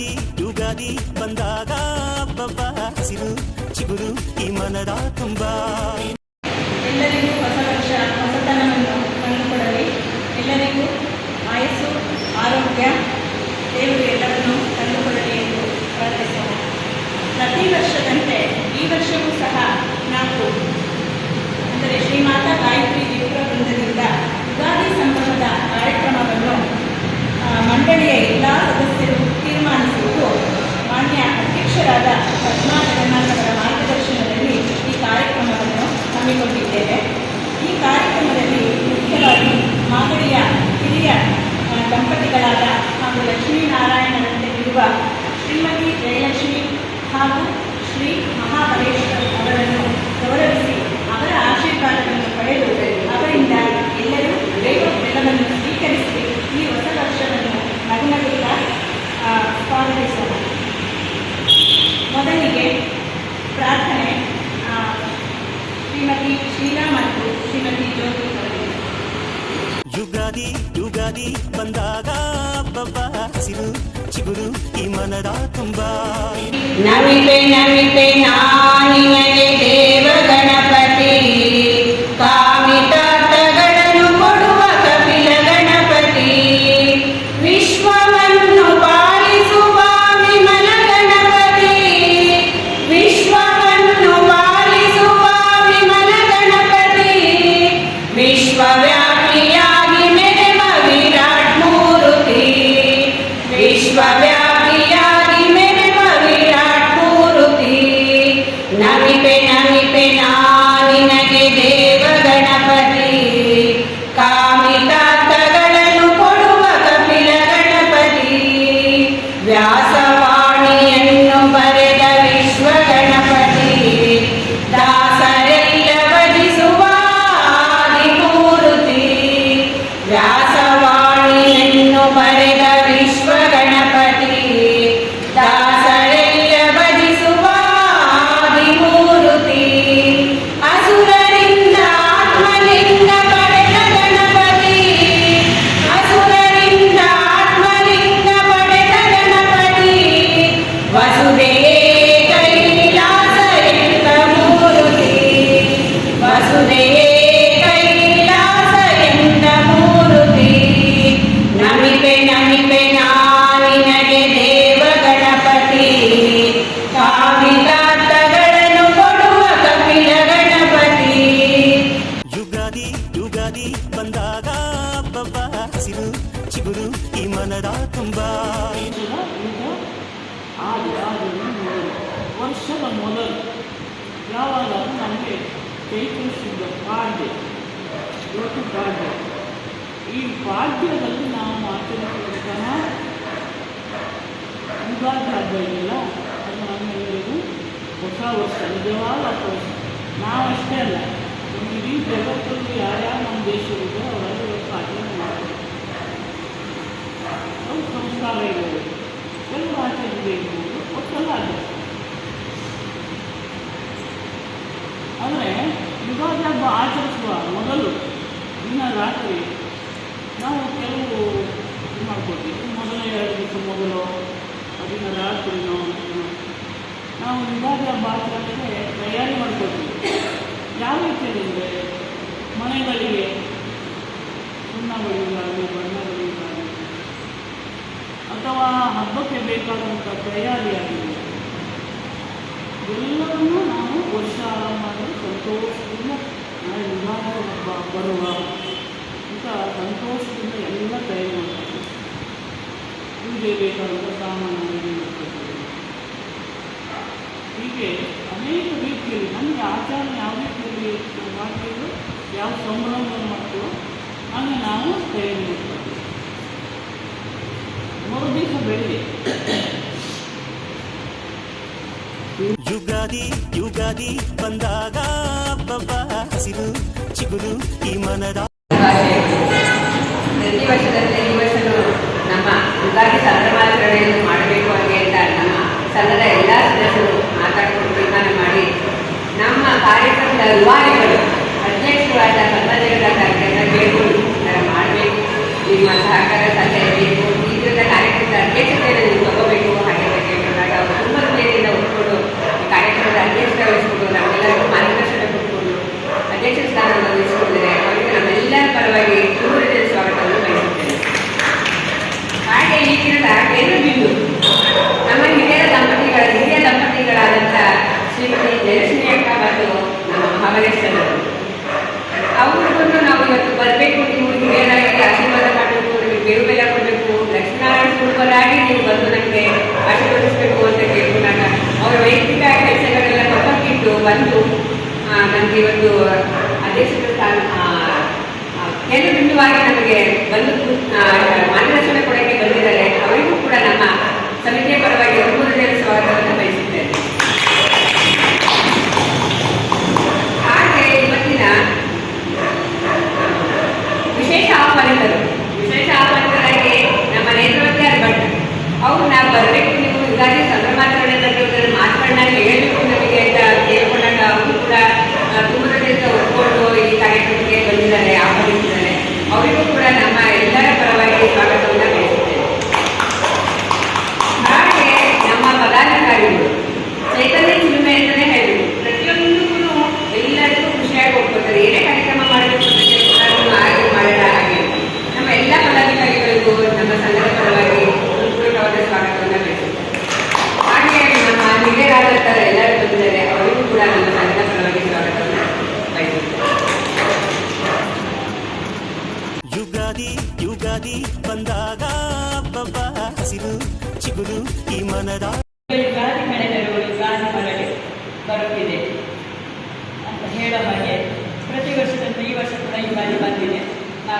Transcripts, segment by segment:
ಯುಗಾದಿ ಯುಗಾದಿ ಬಂದಾಗ ಹಬ್ಬಬ್ಬ ಹಸಿರು, ಚಿಗುರು ಈ ಮನದ ತುಂಬಾ. ಎಲ್ಲರಿಗೂ ಹೊಸ ವರ್ಷ, ಹೊಸತನವನ್ನು ತಂದುಕೊಡಲಿ. ಎಲ್ಲರಿಗೂ ಆಯಸ್ಸು, ಆರೋಗ್ಯ, ದೇವರು ಎಲ್ಲರನ್ನು ತಂದುಕೊಡಲಿ ಎಂದು ಪ್ರಾರ್ಥಿಸೋಣ. ಪ್ರತಿ ವರ್ಷದಂತೆ ಈ ವರ್ಷವೂ ಸಹ ನಾವು ಅಂದರೆ ಶ್ರೀಮಾತಾ ಗಾಯತ್ರಿ ದೇವರ ಬೃಂದದಿಂದ ಯುಗಾದಿ ಸಂಭ್ರಮದ ಕಾರ್ಯಕ್ರಮವನ್ನು ಮಂಡಳಿಯ ಸದಸ್ಯರಾದ ಕರ್ನಾಟಕ ಕರ್ನಾಟಕದ ಮಾರ್ಗದರ್ಶನದಲ್ಲಿ ಈ ಕಾರ್ಯಕ್ರಮವನ್ನು ಹಮ್ಮಿಕೊಂಡಿದ್ದೇವೆ. ಈ ಕಾರ್ಯಕ್ರಮದಲ್ಲಿ ಮುಖ್ಯವಾಗಿ ಮಾದರಿಯ ಹಿರಿಯ ದಂಪತಿಗಳಾದ ಹಾಗೂ ಲಕ್ಷ್ಮೀನಾರಾಯಣನಂತೆ ಇರುವ ಹಸಿರು ಚಿಗುರು ಈ ಮನದ ತುಂಬಾ ಬರುವ ಅಂತ ಸಂತೋಷದಿಂದ ಎಲ್ಲ ತಯಾರಿ ಮಾಡ್ತಾರೆ. ಪೂಜೆ ಬೇಕಾದಂಥ ಸಾಮಾನುಗಳನ್ನು ಹೀಗೆ ಅನೇಕ ರೀತಿಯಲ್ಲಿ ನಮಗೆ ಆಚಾರ ಯಾವ ರೀತಿಯಲ್ಲಿ ಮಾಡ್ತೀವೋ ಯಾವ ಸಂಭ್ರಮವನ್ನು ಮಾಡ್ತೀವೋ ಹಾಗೆ ನಾವು ತಯಾರಿ ಮಾಡ್ಕೊಳ್ತೀವಿ ಮರುದಿವಸ ಬೆಳಿಗ್ಗೆ. ಯುಗಾದಿ ಯುಗಾದಿ ಬಂದಾಗ ಹಬ್ಬ ಹಸಿರು. ಮಗುಲು ಈ ಮನದ ಪ್ರತಿ ವರ್ಷದಂತೆ ಈ ವರ್ಷವೂ ನಮ್ಮ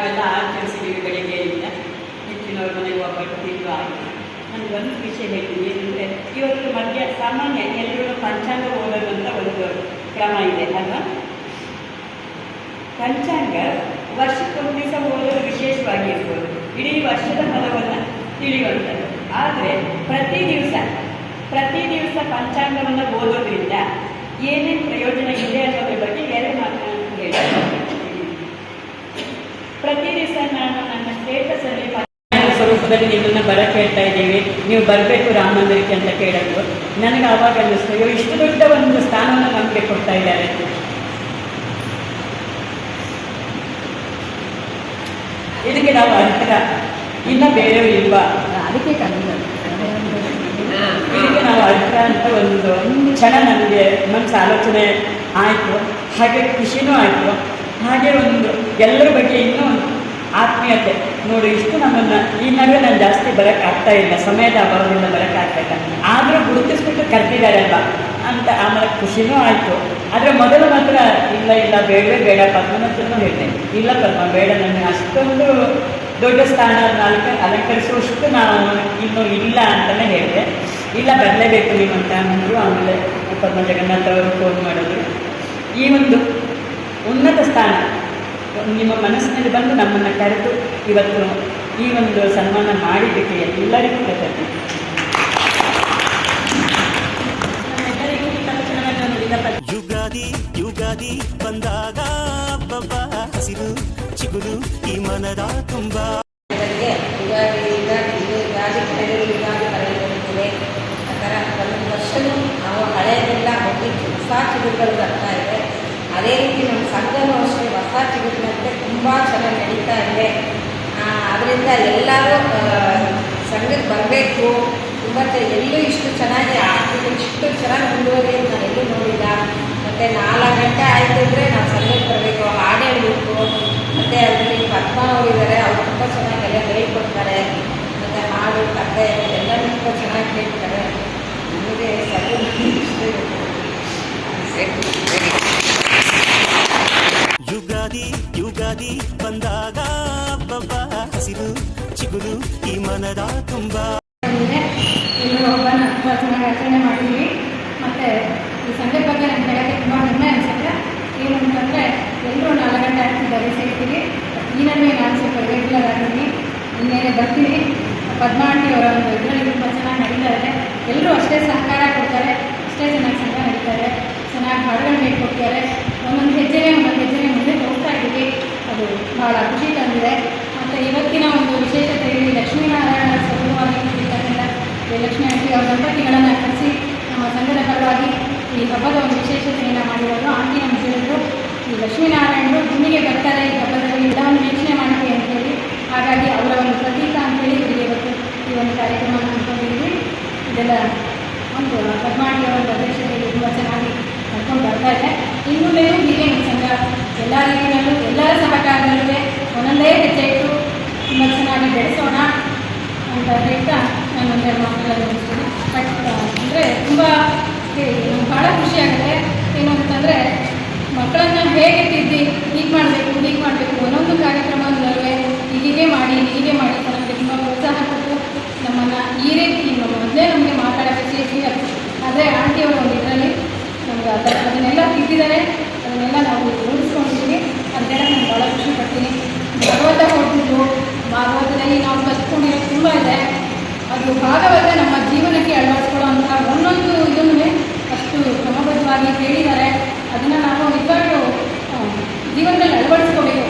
ನಾವೆಲ್ಲ ಆಚರಿಸಿದ್ದೀವಿ ಬೆಳಿಗ್ಗೆಯಿಂದ ಹೆಚ್ಚಿನವ್ರ ಮನೆಗೆ ಒಬ್ಬಟ್ಟು ತಿಂದು ಆಗಿದೆ ನನಗೆ ಒಂದು ವಿಷಯ ಹೇಳ್ತೀನಿ, ಏನಂದರೆ ಇವತ್ತು ಮಧ್ಯ ಸಾಮಾನ್ಯ ಎಲ್ಲರೂ ಪಂಚಾಂಗ ಓದೋದಂತ ಒಂದು ಕ್ರಮ ಇದೆ, ಅಲ್ವಾ? ಪಂಚಾಂಗ ವರ್ಷಕ್ಕೊಂದು ದಿವಸ ಓದೋದು ವಿಶೇಷವಾಗಿ ಇರ್ಬೋದು. ಇಡೀ ವರ್ಷದ ಫಲವನ್ನು ತಿಳಿಯುವಂಥದ್ದು. ಆದರೆ ಪ್ರತಿ ದಿವಸ ಪ್ರತಿ ದಿವಸ ಪಂಚಾಂಗವನ್ನು ಓದೋದ್ರಿಂದ ಏನೇನು ಪ್ರಯೋಜನ ಇದೆ ಅನ್ನೋದ್ರ ಬಗ್ಗೆ ಎರಡು ಮಾತನ್ನು ಹೇಳಿ ಪ್ರತಿ ದಿವಸ ನಾನು ನನ್ನ ಸ್ಟೇಟಸಲ್ಲಿ ಸ್ವರೂಪದಲ್ಲಿ ನಿಮ್ಮನ್ನು ಬರ ಕೇಳ್ತಾ ಇದ್ದೀವಿ. ನೀವು ಬರಬೇಕು ರಾಮ ಮಂದಿರಕ್ಕೆ ಅಂತ ಕೇಳೋದು ನನಗೆ ಆವಾಗ ಅನ್ನಿಸ್ತು ಇವರು ಇಷ್ಟು ದೊಡ್ಡ ಒಂದು ಸ್ಥಾನವನ್ನು ನಮಗೆ ಕೊಡ್ತಾ ಇದ್ದಾರೆ. ಇದಕ್ಕೆ ನಾವು ಅರ್ಥ ಇನ್ನ ಬೇರೆ ಇಲ್ವಾ? ಅದಕ್ಕೆ ಇದಕ್ಕೆ ನಾವು ಅರ್ಥ ಅಂತ ಒಂದು ಕ್ಷಣ ನನಗೆ ಮನಸ್ಸು ಆಲೋಚನೆ ಆಯಿತು. ಹಾಗೆ ಖುಷಿನೂ ಆಯಿತು. ಹಾಗೆ ಒಂದು ಎಲ್ಲರ ಬಗ್ಗೆ ಇನ್ನೂ ಆತ್ಮೀಯತೆ. ನೋಡಿ, ಇಷ್ಟು ನಮ್ಮನ್ನು, ಈ ನಡುವೆ ನಾನು ಜಾಸ್ತಿ ಬರೋಕ್ಕೆ ಆಗ್ತಾ ಇಲ್ಲ. ಸಮಯದ ಅಭಾವದಿಂದ ಆಗ್ತಾ ಇಲ್ಲ ಆದರೂ ಗುರುತಿಸ್ಬಿಟ್ಟು ಕರ್ತಿದ್ದಾರಲ್ವ ಅಂತ ಆಮೇಲೆ ಖುಷಿನೂ ಆಯಿತು. ಆದರೆ ಮೊದಲು ಮಾತ್ರ, ಇಲ್ಲ ಇಲ್ಲ ಬೇಡವೇ ಬೇಡ ಪದ್ಮನತ್ರನೂ ಹೇಳಿದೆ. ಇಲ್ಲ ಪದ್ಮ ಬೇಡ, ನನಗೆ ಅಷ್ಟೊಂದು ದೊಡ್ಡ ಸ್ಥಾನ, ನಾಲ್ಕು ಅಲಂಕರಿಸುವಷ್ಟು ನಾನು ಇನ್ನೂ ಇಲ್ಲ ಅಂತಲೇ ಹೇಳಿದೆ. ಇಲ್ಲ, ಬರಲೇಬೇಕು ನೀವು ಅಂತ ಅಂದರು. ಆಮೇಲೆ ಪದ್ಮ ಜಗನ್ನಾಥ್ ಅವರು ಫೋನ್ ಮಾಡಿದ್ರು. ಈ ಒಂದು ಉನ್ನತ ಸ್ಥಾನ ನಿಮ್ಮ ಮನಸ್ಸಿನಲ್ಲಿ ಬಂದು ನಮ್ಮನ್ನು ಕರೆದು ಇವತ್ತು ಈ ಒಂದು ಸನ್ಮಾನ ಮಾಡಿದ್ದಕ್ಕೆ ಎಲ್ಲರಿಗೂ ಕೃತಜ್ಞತೆ. ಯುಗಾದಿ ಯುಗಾದಿ ಬಂದಾಗ ಹಬ್ಬ ಹಸಿರು ಚಿಗುರು ಈ ಮನದ ತುಂಬ. ನಾವು ಹಳೆಯದೆಲ್ಲ ಹೋಗ್ಲಿಕ್ಕೆ ಚಿಗುರುಗಳು ಬರ್ತಾ ಇದೆ. ಅದೇ ರೀತಿ ನಮ್ಮ ಸಂಘನೂ ಅಷ್ಟೇ ಹೊಸ ಚಿಗುರಿನಂತೆ ತುಂಬ ಚೆನ್ನಾಗಿ ನಡೀತಾ ಇದೆ. ಅದರಿಂದ ಎಲ್ಲರೂ ಸಂಘಕ್ಕೆ ಬರಬೇಕು. ತುಂಬ ಎಲ್ಲೂ ಇಷ್ಟು ಚೆನ್ನಾಗಿ ಆಗ್ತಿದೆ ಇಷ್ಟು ಚೆನ್ನಾಗಿ ಮುಂದುವರಿಯೋದು ನಾನು ಎಲ್ಲೂ ನೋಡಿಲ್ಲ. ಮತ್ತು ನಾಲ್ಕು ಗಂಟೆ ಆಯಿತು ಅಂದರೆ ನಾವು ಸಂಘಕ್ಕೆ ಬರಬೇಕು. ಹಾಡು ಹೇಳಬೇಕು. ಮತ್ತು ಅದರಲ್ಲಿ ಪದ್ಮ ಅವರಿದ್ದಾರೆ ಅವ್ರು ತುಂಬ ಚೆನ್ನಾಗಿ ಎಲ್ಲ ಹೇಳ್ಕೊಡ್ತಾರೆ. ಮತ್ತು ಹಾಡು ಕತೆ ಎಲ್ಲರೂ ತುಂಬ ಚೆನ್ನಾಗಿ ಹೇಳ್ತಾರೆ ನಮಗೆ ಸಂಘ ಇಷ್ಟ ಯುಗಾದಿ ಬಂದಾಗ ಹಬ್ಬ ಹಸಿರು, ಚಿಗುರು ಈ ಮನದ ತುಂಬ. ಮಾಡಿದ್ವಿ ಮತ್ತು ಈ ಸಂಜೆ ಬಗ್ಗೆ ನಾನು ಹೇಳೋಕ್ಕೆ ತುಂಬ ಹೆಮ್ಮೆ ಅನಿಸುತ್ತೆ. ಏನು ಅಂತಂದರೆ ಎಲ್ಲರೂ ನಾಲ್ಕು ಗಂಟೆ ಆಗ್ತಿದ್ದಾರೆ ಸೇರ್ತೀವಿ ಈ ನಾನು ಸ್ವಲ್ಪ ರೆಗ್ಯುಲರ್ ಆಗಿದ್ದೀನಿ. ಇನ್ನೇನೆ ಬರ್ತೀನಿ. ಪದ್ಮಾವತಿ ಅವರ ಒಂದು ಇದರಲ್ಲಿ ತುಂಬ ಚೆನ್ನಾಗಿ ನಡೀತಾ ಇದೆ. ಎಲ್ಲರೂ ಅಷ್ಟೇ ಸಹಕಾರ ಕೊಡ್ತಾರೆ. ಅಷ್ಟೇ ಚೆನ್ನಾಗಿ ಸಂಘ ನಡೀತಾರೆ ಚೆನ್ನಾಗಿ ಹಾಡುಗಳು ಹೇಳ್ಕೊಡ್ತಾರೆ. ಒಂದೊಂದು ಹೆಜ್ಜೆನೇ ಒಂದೊಂದು ಹೆಜ್ಜೆನೇ ಮುಂದೆ ಹೋಗ್ತಾ ಇದ್ದೀವಿ. ಅದು ಭಾಳ ಖುಷಿ ತಂದಿದೆ. ಮತ್ತು ಇವತ್ತಿನ ಒಂದು ವಿಶೇಷತೆ ಇಲ್ಲಿ ಲಕ್ಷ್ಮೀನಾರಾಯಣ ಸ್ವರೂಪವಾಗಿ ಇರ್ತಕ್ಕಂಥ ಲಕ್ಷ್ಮೀ ಆಂಟಿ ಅವರ ದಂಪತಿಗಳನ್ನು ಕರೆಸಿ ನಮ್ಮ ಸಂಘದ ಪರವಾಗಿ ಈ ಹಬ್ಬದ ಒಂದು ವಿಶೇಷತೆಯನ್ನು ಮಾಡಿರೋದು. ಆಂಟಿ ನಮ್ಗೆ ಹೇಳಿದ್ರು, ಈ ಲಕ್ಷ್ಮೀನಾರಾಯಣರು ಭೂಮಿಗೆ ಬರ್ತಾರೆ. ಈ ಹಬ್ಬದಲ್ಲಿ ಎಲ್ಲವನ್ನು ವೀಕ್ಷಣೆ ಮಾಡಕ್ಕೆ ಅಂತ ಹೇಳಿ. ಹಾಗಾಗಿ ಅವರ ಒಂದು ಪ್ರತೀಕ ಅಂತೇಳಿ ಇವರಿಗೆ ಇವತ್ತು ಈ ಒಂದು ಕಾರ್ಯಕ್ರಮ ಹಮ್ಮಿಕೊಂಡಿದ್ವಿ ಇದೆಲ್ಲ ಒಂದು ಒಂದು ಅಧ್ಯಕ್ಷತೆಯಲ್ಲಿ ತುಂಬ ಚೆನ್ನಾಗಿ ನಡ್ಕೊಂಡು ಬರ್ತಾ ಇದೆ. ಇನ್ನು ಮೇಲೂ ಹೀಗೆ ನಮ್ಮ ಸಂಘ ಎಲ್ಲ ರೀತಿಯಲ್ಲೂ ಎಲ್ಲರ ಸಹಕಾರದಲ್ಲೂ ಒಂದೊಂದೇ ಹೆಜ್ಜೆ ಇಟ್ಟು ತುಂಬ ಚೆನ್ನಾಗಿ ಬೆಳೆಸೋಣ ಅಂತ ಹೇಳ್ತಾ ನಾನು ಒಂದೆರಡು ಮಾತುಗಳನ್ನು ಹೇಳ್ತೀನಿ ಅಂದರೆ ತುಂಬ ಭಾಳ ಖುಷಿಯಾಗುತ್ತೆ ಏನು ಅಂತಂದರೆ, ಮಕ್ಕಳನ್ನ ಹೇಗೆ ತಿದ್ದಿ, ಹೀಗೆ ಮಾಡಬೇಕು ಹೀಗೆ ಮಾಡಬೇಕು ಒಂದೊಂದು ಕಾರ್ಯಕ್ರಮದಲ್ಲೇ ಹೀಗೆ ಮಾಡಿ ಹೀಗೆ ಮಾಡಿ ನಮಗೆ ತುಂಬ ಪ್ರೋತ್ಸಾಹ ಕೊಟ್ಟು ನಮ್ಮನ್ನು ಈ ರೀತಿ ಮೊದಲೇ ನಮಗೆ ಮಾತಾಡೋಕ್ಕೆ ಸೇರಿಸಿ ಆದರೆ ಆಂಟಿಯವರು ಒಂದು ಇದರಲ್ಲಿ ನಮ್ಗೆ ಅದನ್ನೆಲ್ಲ ತಿದ್ದಿದ್ದಾರೆ. ಅದನ್ನೆಲ್ಲ ನಾವು ಅದನ್ನೆಲ್ಲ ನಾನು ಭಾಳ ಖುಷಿ ಭಾಗವತ ಹೋಗ್ಬಿಟ್ಟು ಭಾಗವತದಲ್ಲಿ ನಾವು ಕಲ್ತ್ಕೊಂಡಿರೋ ತುಂಬ ಇದೆ. ಅದು ಭಾಗವತ ನಮ್ಮ ಜೀವನಕ್ಕೆ ಅಳವಡಿಸ್ಕೊಳ್ಳೋಂಥ ಒಂದೊಂದು ಇದನ್ನೇ ಅಷ್ಟು ಕ್ರಮಬದ್ಧವಾಗಿ ಹೇಳಿದ್ದಾರೆ. ಅದನ್ನು ನಾವು ನಿಜವಾಗ್ಲೂ ಜೀವನದಲ್ಲಿ ಅಳವಡಿಸ್ಕೋಬೇಕು.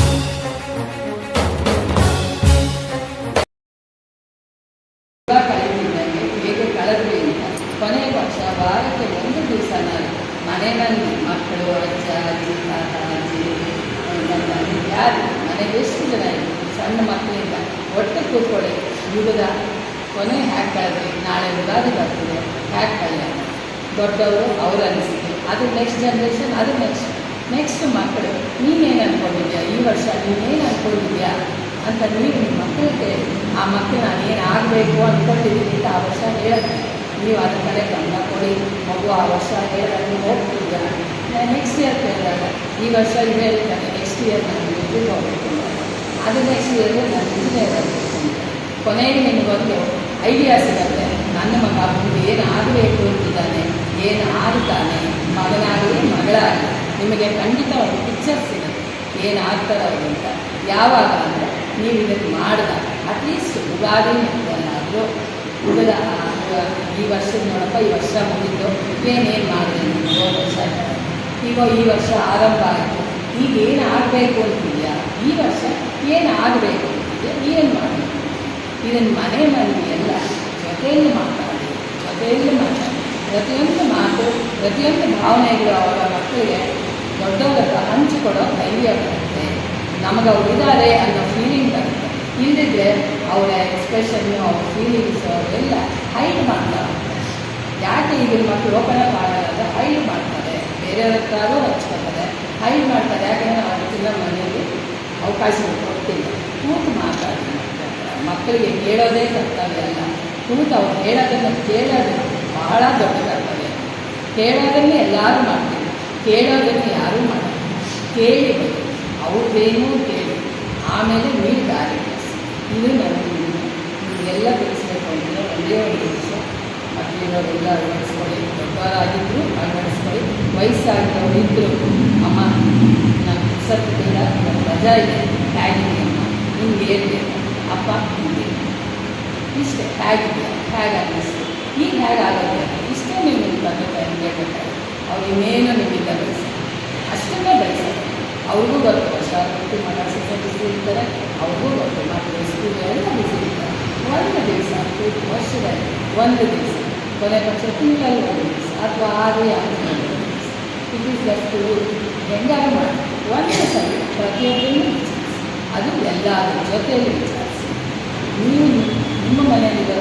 ಅಂತ ನೀವು ನಿಮ್ಮ ಮಕ್ಕಳಿಗೆ, ಆ ಮಕ್ಕಳು ನಾನು ಏನು ಆಗಬೇಕು ಅಂದ್ಕೊಂಡಿದ್ದೀನಿ ಅಂತ ಆ ವರ್ಷ ಹೇಳಕ್ಕೆ, ನೀವು ಅದ್ರ ಕಡೆ ಗಮನ ಕೊಡಿ. ಮಗು ಆ ವರ್ಷ ಹೇಳಿ ಹೋಗ್ತಿದ್ದಾರೆ ನಾನು ನೆಕ್ಸ್ಟ್ ಇಯರ್ ಕೇಳಿದಾಗ, ಈ ವರ್ಷ ಇದು ಹೇಳ್ತಾನೆ ನೆಕ್ಸ್ಟ್ ಇಯರ್ ನಾನು ಮೆಟ್ರಿಕ್ ಹೋಗ್ಬೇಕು. ಅದು ನೆಕ್ಸ್ಟ್ ಇಯರ್ ನಾನು ಇಂಜಿನಿಯರ್ ಆಗಬೇಕು ಕೊನೆಗೆ ನಿಮಗೊಂದು ಐಡಿಯಾ ಸಿಗುತ್ತೆ. ನನ್ನ ಮಗ ಏನು ಆಗಬೇಕು ಅಂತಿದ್ದಾನೆ ಏನು ಆಗ್ತಾನೆ ಮಗನಾಗಲಿ ಮಗಳಾಗಲಿ, ನಿಮಗೆ ಖಂಡಿತ ಒಂದು ಪಿಕ್ಚರ್ ಸಿಗುತ್ತೆ. ಏನು ಆಗ್ತಾರೆ ಅಂತ. ಯಾವಾಗ ಅಂದರೆ ನೀವು ಇದನ್ನು ಮಾಡಿದಾಗ ಅಟ್ಲೀಸ್ಟ್ ಯುಗಾದಿ ಎಲ್ಲಾದರೂ ಉಳಿದ ಈ ವರ್ಷದ ನೋಡಪ್ಪ, ಈ ವರ್ಷ ಮುಗಿದ್ದು ಏನೇನು ಮಾಡಿದೆ ನೀವು ವರ್ಷ? ಈಗ ಈ ವರ್ಷ ಆರಂಭ ಆಯಿತು. ಈಗ ಏನು ಆಗಬೇಕು ಅಂತಿದೆಯಾ? ಈ ವರ್ಷ ಏನು ಆಗಬೇಕು ಅಂತಿದೆಯಾ? ಏನು ಮಾಡಬೇಕು ಇದನ್ನು ಮನೆ ಮಂದಿ ಎಲ್ಲ ಜೊತೆಯಲ್ಲಿ ಮಾತಾಡಿ ಜೊತೆಯಲ್ಲಿ ಮಾತಾಡಿ, ಪ್ರತಿಯೊಂದು ಮಾತು, ಪ್ರತಿಯೊಂದು ಭಾವನೆಗಳು ಅವರ ಮಕ್ಕಳಿಗೆ ದೊಡ್ಡವರ ಹಂಚಿಕೊಡೋ ಧೈರ್ಯ ಬರುತ್ತೆ. ನಮಗೆ ಅವರಿದ್ದಾರೆ ಅನ್ನೋ ಫೀಲಿಂಗ್ ಇಲ್ಲದಿದ್ದರೆ ಅವರ ಎಕ್ಸ್ಪ್ರೆಷನ್ನು ಅವ್ರ ಫೀಲಿಂಗ್ಸ್ ಅವರೆಲ್ಲ ಹೈಡ್ ಮಾಡ್ತಾರೆ ಯಾಕೆ ಈಗಿನ ಮಕ್ಕಳು ಓಪನ್ ಅಪ್ ಆಗಲ್ಲ ಹೈಡ್ ಮಾಡ್ತಾರೆ. ಬೇರೆಯವ್ರ ಹತ್ರನೂ ಹಚ್ಕೊತಾರೆ. ಹೈಡ್ ಮಾಡ್ತಾರೆ. ಯಾಕಂದರೆ ಅದಕ್ಕೆಲ್ಲ ಮನೆಯಲ್ಲಿ ಅವಕಾಶ ಕೊಡ್ತಿಲ್ಲ ಕೂತು ಮಾತಾಡಿ ಮಕ್ಕಳ ಹತ್ರ. ಮಕ್ಕಳಿಗೆ ಹೇಳೋದೇ ಕರ್ತವ್ಯ ಅಲ್ಲ. ಕೂತು ಅವ್ರು ಹೇಳೋದನ್ನು ಕೇಳೋದು ಬಹಳ ದೊಡ್ಡ ಕರ್ತವ್ಯ. ಕೇಳೋದನ್ನೇ ಎಲ್ಲರೂ ಮಾಡ್ತೀವಿ. ಕೇಳೋದನ್ನು ಯಾರೂ ಮಾಡಲ್ಲ. ಕೇಳಿ ಅವ್ರದ್ದೇನೂ ಕೇಳಿ ಆಮೇಲೆ ನೀವು ದಾರಿ ಇದು ನನಗೆ ನಿಮಗೆಲ್ಲ ತಿಳಿಸ್ಬೇಕು ಅಂದರೆ ಒಂದೇ ಒಂದು ವಿಷಯ ಮಕ್ಕಳಿರೋರೆಲ್ಲ ಅಳವಡಿಸ್ಕೊಳ್ಳಿ. ದೊಡ್ಡವರಾಗಿದ್ದರು ಅಳವಡಿಸ್ಕೊಳ್ಳಿ. ವಯಸ್ಸಾಗಿದ್ದವರು ಇದ್ದರು ಅಮ್ಮ ನಾನು ಇವತ್ತು ರಜಾ ಇದೆ. ಹೇಗಿದೆ ಅಮ್ಮ? ನಿಮ್ಗೆ ಏನು ಅಪ್ಪ, ನಿಮಗೆ ಇಷ್ಟೇ, ಹೇಗಿದೆ? ಹೇಗೆ ಅನ್ನಿಸ್ತು ಈಗ ಹೇಗೆ ಆಗುತ್ತೆ ಇಷ್ಟೇ ನೀವು ನಿಮ್ಮ ತಂದೆ ತಾಯಿಗೆ ಬೇಕಾದ್ರೆ ಅವ್ರು ಇನ್ನೇನು ನಿಮ್ಮಿಂದ ಅಷ್ಟನ್ನೇ ಅವ್ರಿಗೂ ಗೊತ್ತು. ಪೂರ್ತಿ ಮನಸ್ಸಿಗೆ ಬಿಸಿ ಇರ್ತಾರೆ, ಅವ್ರಿಗೂ ಗೊತ್ತು. ಮಕ್ಕಳು ಸ್ಕೂಲ್ ಎಲ್ಲ ಬಿಸಿ ಇರ್ತಾರೆ. ಒಂದು ದಿವಸ ವರ್ಷದಲ್ಲಿ ಒಂದು ದಿವಸ. ಕೊನೆ ಪಕ್ಷ ತಿಂಗಳಲ್ಲಿ ಒಂದು ದಿವಸ ಅಥವಾ ಆರು ಯಾರು ಇಟ್ ಈಸ್ ಲಫ್ಟ್ ಹೆಂಗಾರು ಮಾಡಿ. ಒಂದು ಸಲ ಪ್ರತಿಯೊಬ್ಬರನ್ನು ವಿಚಾರಿಸಿ. ಅದು ಎಲ್ಲರ ಜೊತೆಯಲ್ಲಿ ವಿಚಾರಿಸಿ. ನೀವು ನಿಮ್ಮ ಮನೆಯಲ್ಲಿರೋ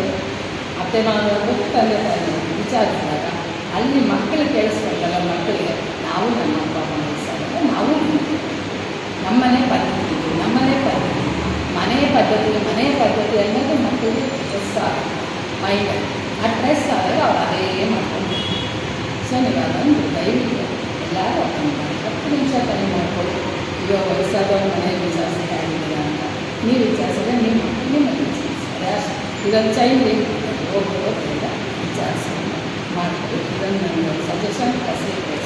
ಅತ್ತೆ ಮಾವನವರು ತಂದೆ ತಾಯಿ ವಿಚಾರಿಸಿದಾಗ ಅಲ್ಲಿ ಮಕ್ಕಳು ಕೇಳಿಸ್ಕೊಂಡಲ್ಲ ಮಕ್ಕಳಿಗೆ, ನಾವು ನಮ್ಮ ಅಪ್ಪ ಅಮ್ಮ, ನಾವು. ನಮ್ಮನೆ ಪದ್ಧತಿ ನಮ್ಮನೆ ಪದ್ಧತಿ ಮನೆಯ ಪದ್ಧತಿ ಮನೆಯ ಪದ್ಧತಿ ಅನ್ನೋದು ಮಕ್ಕಳಿಗೆ ಡ್ರೆಸ್ ಆಗುತ್ತೆ. ಮೈಂಡ್ ಆ ಡ್ರೆಸ್ ಆದಾಗ ಅವ್ರು ಅದೇ ಮಾಡ್ಕೊಂಡು ಸೊ ನೀವು ಅದೊಂದು ದಯವಿಟ್ಟು ಎಲ್ಲರೂ ಅರ್ಥ ಮಾಡಿ. ಹತ್ತು ನಿಮಿಷ ಟೈಮ್ ಮಾಡ್ಕೊಳ್ಳಿ. ಇವಾಗ ವಯಸ್ಸಾದವ್ರ ಮನೆಯಲ್ಲಿ ವಿಚಾರಿಸಿದ್ರೆ ಆಗಿದ್ದೀರಾ ಅಂತ. ನೀವು ವಿಚಾರಿಸಿದ್ರೆ ನಿಮ್ಮ ಮಕ್ಕಳು ನಿಮ್ಮನ್ನು ವಿಚಾರಿಸ್ತಾರೆ. ಇದೊಂದು ಚೈಲ್ಡ್ ಲಿಂಕ್ ಹೋಗ್ಬೋದು ವಿಚಾರಿಸಿ ಮಾಡ್ಕೊಳ್ಳಿ. ಇದೊಂದು ನನ್ನ ಸಜೆಷನ್ ಒಳ್ಳೆಯ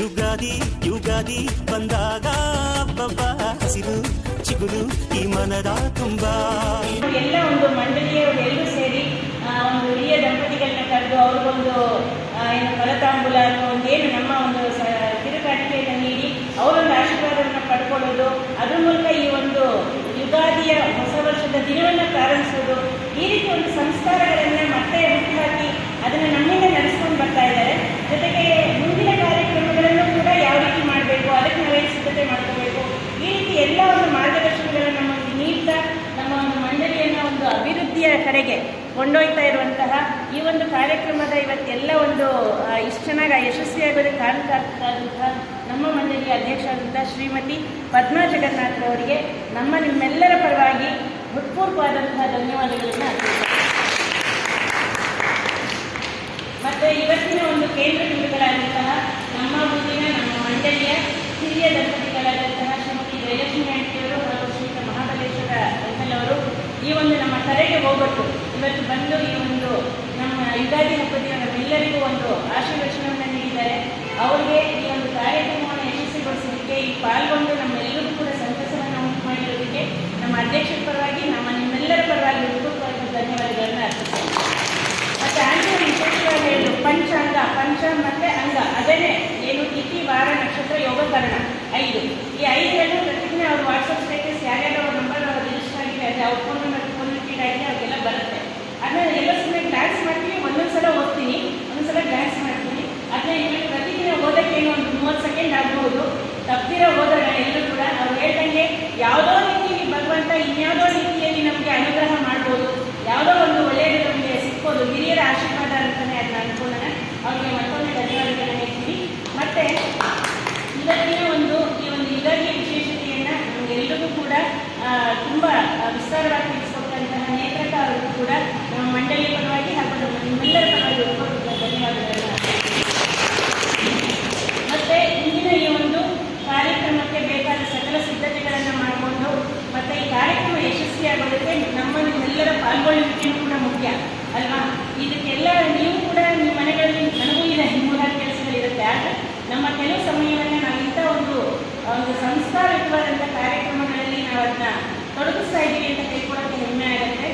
ಯುಗಾದಿ ಯುಗಾದಿ ಬಂದಾಗ ಬಬ್ಬ ಹಸಿರು, ಚಿಗುರು ಈ ಮನದ ತುಂಬಾ. ಎಲ್ಲ ಒಂದು ಮಂಡಳಿಯವರು ಎಲ್ಲರೂ ಸೇರಿ ಒಂದು ಹಿರಿಯ ದಂಪತಿಗಳನ್ನ ಕರೆದು ಅವ್ರಿಗೊಂದು ಏನು ಫಲತಾಂಬುಲ ಅನ್ನೋ ಒಂದು ಏನು ನಮ್ಮ ಒಂದು ತಿರುಗಾಟಿಕೆಯನ್ನು ನೀಡಿ ಅವರೊಂದು ಆಶೀರ್ವಾದವನ್ನು ಪಡ್ಕೊಳ್ಳೋದು, ಅದ್ರ ಮೂಲಕ ಈ ಒಂದು ಯುಗಾದಿಯ ಹೊಸ ವರ್ಷದ ದಿನವನ್ನು ಪ್ರಾರಂಭಿಸೋದು, ಈ ರೀತಿ ಒಂದು ಸಂಸ್ಕಾರಗಳನ್ನು ಮತ್ತೆ ಹುಟ್ಟಾಕಿ ಅದನ್ನು ನಮ್ಮಿಂದ ನಡೆಸ್ಕೊಂಡು ಬರ್ತಾ ಇದ್ದಾರೆ. ಕೊಂಡೊಯ್ತಾ ಇರುವಂತಹ ಈ ಒಂದು ಕಾರ್ಯಕ್ರಮದ ಇವತ್ತೆಲ್ಲ ಒಂದು ಇಷ್ಟು ಚೆನ್ನಾಗಿ ಯಶಸ್ವಿಯಾಗೋದಕ್ಕೆ ಕಾರಣಕರ್ತಾದಂತಹ ನಮ್ಮ ಮಂಡಳಿಯ ಅಧ್ಯಕ್ಷರಾದಂತಹ ಶ್ರೀಮತಿ ಪದ್ಮಾ ಜಗನ್ನಾಥರವರಿಗೆ ನಮ್ಮ ನಿಮ್ಮೆಲ್ಲರ ಪರವಾಗಿ ಹೃತ್ಪೂರ್ವವಾದಂತಹ ಧನ್ಯವಾದಗಳನ್ನು. ಮತ್ತು ಇವತ್ತಿನ ಒಂದು ಕೇಂದ್ರ ಬಿಂದುಗಳಾದಂತಹ ನಮ್ಮ ಮುಂದಿನ ನಮ್ಮ ಮಂಡಳಿಯ ಹಿರಿಯ ದಂಪತಿಗಳಾದಂತಹ ಶ್ರೀಮತಿ ಜಯಲಕ್ಷ್ಮಿ ಆಂಟಿಯವರು ಹಾಗೂ ಶ್ರೀಯುತ ಮಹಾಬಲೇಶ್ವರ ಬೆಂಗಲ್ ಅವರು ಈ ಒಂದು ನಮ್ಮ ಕರೆಗೆ ಹೋಗೊಟ್ಟು ಇವತ್ತು ಬಂದು ಈ ಒಂದು ನಮ್ಮ ಯುಗಾದಿ ಹಬ್ಬದ ನಮ್ಮೆಲ್ಲರಿಗೂ ಒಂದು ಆಶೀರ್ವಚನವನ್ನು ನೀಡಿದ್ದಾರೆ. ಅವರಿಗೆ ಈ ಒಂದು ಕಾರ್ಯಕ್ರಮವನ್ನು ಯಶಸ್ವಿಗೊಳಿಸಲಿಕ್ಕೆ ಈ ಪಾಲ್ಗೊಂಡು ನಮ್ಮೆಲ್ಲರಿಗೂ ಕೂಡ ಸಂತಸವನ್ನು ಉಂಟು ಮಾಡಿರೋದಕ್ಕೆ ನಮ್ಮ ಅಧ್ಯಕ್ಷರ ಪರವಾಗಿ, ನಮ್ಮ ನಿಮ್ಮೆಲ್ಲರ ಪರವಾಗಿ ಹೃತ್ಪೂರ್ವಕ ಧನ್ಯವಾದಗಳನ್ನು ಅರ್ಪಿಸ್ತೇನೆ. ಮತ್ತೆ ಆಂಟಿ ವಿಶೇಷವಾಗಿ ಹೇಳಿದ್ರು ಪಂಚಾಂಗ ಪಂಚ ಮತ್ತೆ ಅಂಗ. ಅದೇನೆ ಏನು ತಿಥಿ, ವಾರ, ನಕ್ಷತ್ರ ಯೋಗಕರಣ ಐದು. ಈ ಐದರಲ್ಲೂ ಪ್ರತಿದಿನ ಅವ್ರ ವಾಟ್ಸಪ್ ಸ್ಟೇಟಸ್ ಯಾರ್ಯಾರು ಅವ್ರ ನಂಬರ್ ಅವ್ರ ರಿಜಿಸ್ಟರ್ ಆಗಿದೆ ಅದೇ ಅವ್ರ ಫೋನ್ ನಂಬರ್ ಫೋನ್ ಫೀಡ್ ಆಗಿದೆ ಅವ್ರಿಗೆಲ್ಲ ಬರುತ್ತೆ ಅದನ್ನ ಎಲ್ಲ ಸುಮ್ಮನೆ ಗ್ಲಾನ್ಸ್ ಮಾಡ್ತೀನಿ ಒಂದೊಂದ್ಸಲ ಓದ್ತೀನಿ ಒಂದೊಂದ್ಸಲ ಗ್ಲಾನ್ಸ್ ಮಾಡ್ತೀನಿ ಅದನ್ನ ಇಲ್ಲಿ ಪ್ರತಿದಿನ ಓದಕ್ಕೆ ಏನೋ ಒಂದು ಮೂವತ್ತು ಸೆಕೆಂಡ್ ಆಗ್ಬೋದು ತಪ್ಪಿರ ಓದೋಣ ಎಲ್ಲರೂ ಕೂಡ ನಾವು ಹೇಳ್ದಂಗೆ ಯಾವುದೋ ರೀತಿಯಲ್ಲಿ ಭಗವಂತ ಇನ್ಯಾವುದೋ ರೀತಿಯಲ್ಲಿ ನಮಗೆ ಅನುಗ್ರಹ ಮಾಡ್ಬೋದು. ಯಾವುದೋ ಒಂದು ಒಳ್ಳೆಯದು ನಮಗೆ ಸಿಕ್ಕೋದು ಹಿರಿಯರ ಆಶೀರ್ವಾದ ಅಂತಲೇ ಅದನ್ನ ಅನ್ಕೊಳ್ಳೋಣ. ಅವ್ರಿಗೆ ಮತ್ತೊಮ್ಮೆ ಧನ್ಯವಾದಗಳನ್ನ ಹೇಳ್ತೀನಿ ಮತ್ತೆ ಇವತ್ತಿನ ಒಂದು ಈ ಒಂದು ಯುಗಾದಿಯ ವಿಶೇಷತೆಯನ್ನ ನಮಗೆಲ್ಲರಿಗೂ ಕೂಡ ಆ, ತುಂಬಾ ಆ, ವಿಸ್ತಾರವಾಗಿ ತಿಳಿಸ್ಕೊಟ್ಟಂತಹ ನೇತ್ರಕ ಅವರಿಗೂ ಕೂಡ ನಮ್ಮ ಮಂಡಳಿಯ ಪರವಾಗಿ ಹಾಗೂ ನಮ್ಮ ನಿಮ್ಮೆಲ್ಲರ ಪರವಾಗಿ ಒಪ್ಪಿಕೊಳ್ಳುವ ಧನ್ಯವಾದಗಳನ್ನ ಮತ್ತೆ ಇಂದಿನ ಈ ಒಂದು ಕಾರ್ಯಕ್ರಮಕ್ಕೆ ಬೇಕಾದ ಸಕಲ ಸಿದ್ಧತೆಗಳನ್ನು ಮಾಡಿಕೊಂಡು ಮತ್ತೆ ಈ ಕಾರ್ಯಕ್ರಮ ಯಶಸ್ವಿಯಾಗೋದಕ್ಕೆ ನಮ್ಮ ಪಾಲ್ಗೊಳ್ಳುವಿಕೆಯೂ ಕೂಡ ಮುಖ್ಯ. ಅಲ್ವಾ? ಇದಕ್ಕೆಲ್ಲ ನೀವು ಕೂಡ ನಿಮ್ಮ ಮನೆಗಳಲ್ಲಿ ನನಗೂ ಇದೆ ನೂರಾರು ಕೆಲಸಗಳಿರುತ್ತೆ ಆದರೆ ನಮ್ಮ ಕೆಲವು ಸಮಯವನ್ನು ನಾವು ಇಂಥ ಒಂದು ಒಂದು ಸಂಸ್ಕಾರಯುತವಾದಂಥ ಕಾರ್ಯಕ್ರಮಗಳಲ್ಲಿ ನಾವು ಅದನ್ನ ತೊಡಗಿಸ್ತಾ ಇದ್ದೀವಿ ಅಂತ ತಿಳ್ಕೊಳ್ಳೋಕ್ಕೆ ಹೆಮ್ಮೆ ಆಗುತ್ತೆ.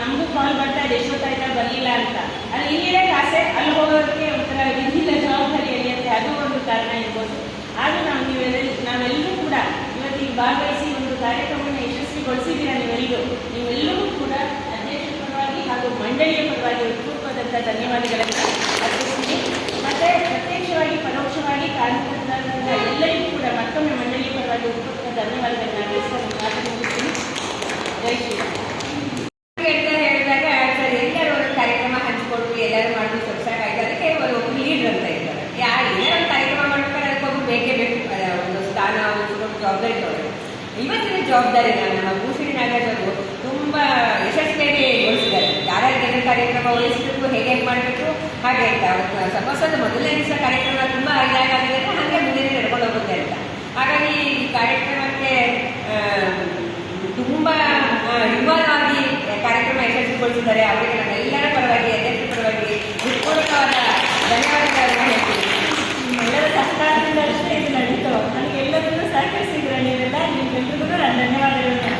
ನಮಗೂ ಕಾಲ್ ಬರ್ತಾ ಇದೆ, ಎಷ್ಟೊತ್ತಾಯ್ತಾ ಬರಲಿಲ್ಲ ಅಂತ ಅದು ಇಲ್ಲಿರಕ್ಕೆ ಆಸೆ ಅಲ್ಲಿ ಹೋಗೋದಕ್ಕೆ ಒಂಥರ ವಿಧಿಲ್ಲ ಜವಾಬ್ದಾರಿ ಎಳೆಯುತ್ತೆ ಅದು ಒಂದು ಕಾರಣ ಇರ್ಬೋದು ಆದರೂ ನಾವು ನೀವೆಲ್ಲ ನಾವೆಲ್ಲರೂ ಕೂಡ ಇವತ್ತಿಗೆ ಭಾಗವಹಿಸಿ ಒಂದು ಕಾರ್ಯಕ್ರಮವನ್ನು ಯಶಸ್ವಿಗೊಳಿಸಿದ್ದೀರಾ ನೀವೆಲ್ಲರೂ ನೀವೆಲ್ಲರೂ ಕೂಡ ಅಧ್ಯಕ್ಷರ ಪರವಾಗಿ ಹಾಗೂ ಮಂಡಳಿಯ ಪರವಾಗಿ ಹೃತ್ಪೂರ್ವದಂಥ ಧನ್ಯವಾದಗಳನ್ನು ಅರ್ಪಿಸ್ತೀನಿ. ಮತ್ತೆ ಪ್ರತ್ಯಕ್ಷವಾಗಿ, ಪರೋಕ್ಷವಾಗಿ ಕಾರ್ಯಕ್ರಮದ ಎಲ್ಲರಿಗೂ ಕೂಡ ಮತ್ತೊಮ್ಮೆ ಮಂಡಳಿಯ ಪರವಾಗಿ ಉಪಯುಕ್ತ ಧನ್ಯವಾದಗಳನ್ನು ಅರ್ಪಿಸ್ತಾ ಮಾತನಾಡುತ್ತೀನಿ ಜೈ ಶ್ರೀರಾಮ್ ಅಂತ ಹೇಳಿದಾಗ ಸರ್ ಎಲ್ಲರೂ ಒಂದು ಕಾರ್ಯಕ್ರಮ ಹಂಚ್ಕೊಂಡು ಎಲ್ಲರೂ ಮಾಡೋದು ಸೊಗಸಾಗಾಯ್ತು ಅದಕ್ಕೆ ಅವರು ಒಬ್ಬರು ಲೀಡರ್ ಅಂತ ಇರ್ತಾರೆ ಯಾರು ಏನೋ ಒಂದು ಕಾರ್ಯಕ್ರಮ ಮಾಡ್ಬೇಕಾದ್ರೆ ಅದಕ್ಕೊಬ್ಬರು ಬೇಕೇ ಬೇಕು ಅದ ಒಂದು ಸ್ಥಾನ ವಹಿಸ್ಕೊಂಡು ಜವಾಬ್ದಾರಿ ತಗೊಳ್ಳೋದು ಇವತ್ತಿನ ಜವಾಬ್ದಾರಿ ನಮ್ಮ ಭೂಷಣಿ ನಾಗರಾಜ್ ಅವರು ತುಂಬ ಯಶಸ್ವಿಯಾಗಿ ಗೊಳಿಸಿದ್ದಾರೆ ಯಾರ್ಯಾರು ಏನೇನು ಕಾರ್ಯಕ್ರಮ ಉಳಿಸಬೇಕು, ಹೇಗೆ ಮಾಡಬೇಕು, ಹಾಗೆ ಅಂತ. ಅವತ್ತು ಸಪೋಸ್ ಮೊದಲನೇ ದಿವಸ ಕಾರ್ಯಕ್ರಮ ತುಂಬ ಇದಾಗಿದೆ ಅಂದರೆ ಹಾಗೆ ಮುಂದೆ ನಡ್ಕೊಂಡು ಹೋಗುತ್ತೆ ಅಂತ. ಹಾಗಾಗಿ ಈ ಕಾರ್ಯಕ್ರಮಕ್ಕೆ ತುಂಬ ಇನ್ವಾಲ್ವ್ ಆಗಿ ಕಾರ್ಯಕ್ರಮ ಯಶಸ್ವಿಗೊಳಿಸಿದ್ದಾರೆ. ಅವರಿಗೆ ನಮ್ಮೆಲ್ಲರ ಪರವಾಗಿ, ಅಧ್ಯಕ್ಷರ ಪರವಾಗಿ ಉತ್ಪೂರ್ಣವಾದ ಧನ್ಯವಾದಗಳನ್ನು ಹೇಳ್ತೀನಿ. ಎಲ್ಲರ ಸಹಕಾರದಿಂದ ಅಷ್ಟೇ ಇದು ನಡೀತು. ನನಗೆ ಎಲ್ಲದನ್ನೂ ಸಹಕರಿಸಿದ್ರೆ ನೀವೆಲ್ಲ? ನಿಮ್ಗೆಲ್ಲರಿಗೂ ನಾನು ಧನ್ಯವಾದಗಳನ್ನು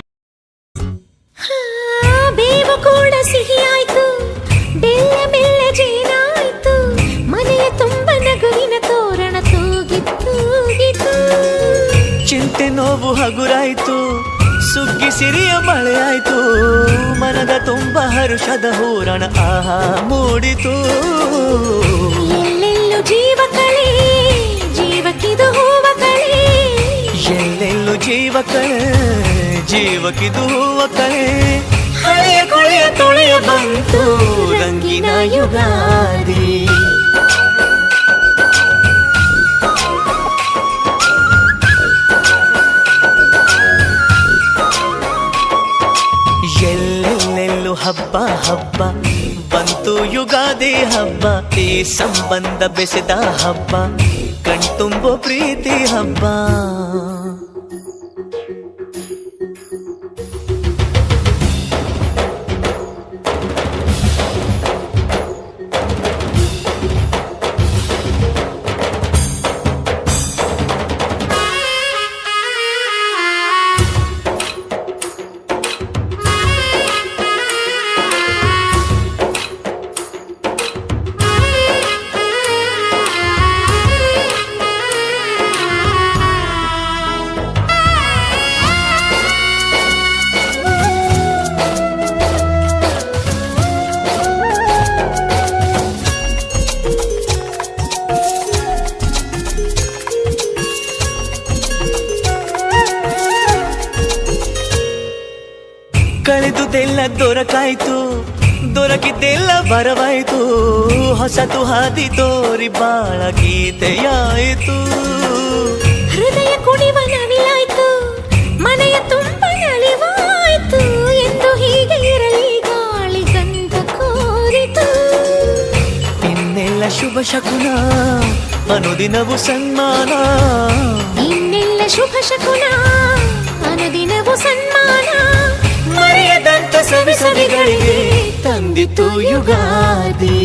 ಸುಗ್ಗಿ ಸಿರಿಯ ಮಳೆಯಾಯ್ತು ಮನದ ತುಂಬ ಹರುಷದ ಹೂರಣ ಆಹಾ ಮೂಡಿತು. ಎಲ್ಲೆಲ್ಲೂ ಜೀವ ಕಳಿ ಜೀವಕ್ಕಿದು ಹೂವ ಕಳಿ. ಎಲ್ಲೆಲ್ಲೂ ಜೀವ ಕಳೆ ಜೀವಕ್ಕಿದು ಹೂವ ಕಳೆ. ಹಳೆಯ ಕೊಳೆಯ ತೊಳೆಯ ಬಂತು ರಂಗಿನ ಯುಗಾದಿ. ಹಬ್ಬ ಹಬ್ಬ. ಬಂತು ಯುಗಾದಿ ಹಬ್ಬ. ಈ ಸಂಬಂಧ ಬೆಸೆದ ಹಬ್ಬ. ಕಣ್ತುಂಬೋ ಪ್ರೀತಿ ಹಬ್ಬ. ಕಳೆದುದೆಲ್ಲ ದೊರಕಾಯ್ತು ದೊರಕಿದ್ದೆಲ್ಲ ಬರವಾಯ್ತು ಹೊಸತು ಹಾದಿ ತೋರಿ ಬಾಳ ಗೀತೆಯಾಯಿತು ಹೃದಯ ಕುಣಿವ ನವಿಲಾಯ್ತು ಮನೆಯ ತುಂಬ ನಲಿವಾಯ್ತು ಎಂದು ಹೀಗೆ ಇರಲಿ ಗಾಳಿ ಗಂಧ ಕೋರಿತು ಇನ್ನೆಲ್ಲ ಶುಭ ಶಕುನ ಅನುದಿನವು ಸನ್ಮಾನ ಇನ್ನೆಲ್ಲ ಶುಭ ಶಕುನ ಅನುದಿನವೂ ಸನ್ಮಾನ ಮರೆಯದಂತ ಸವಿ ಸವಿಗಳಿಗೆ ತಂದಿತು ಯುಗಾದಿ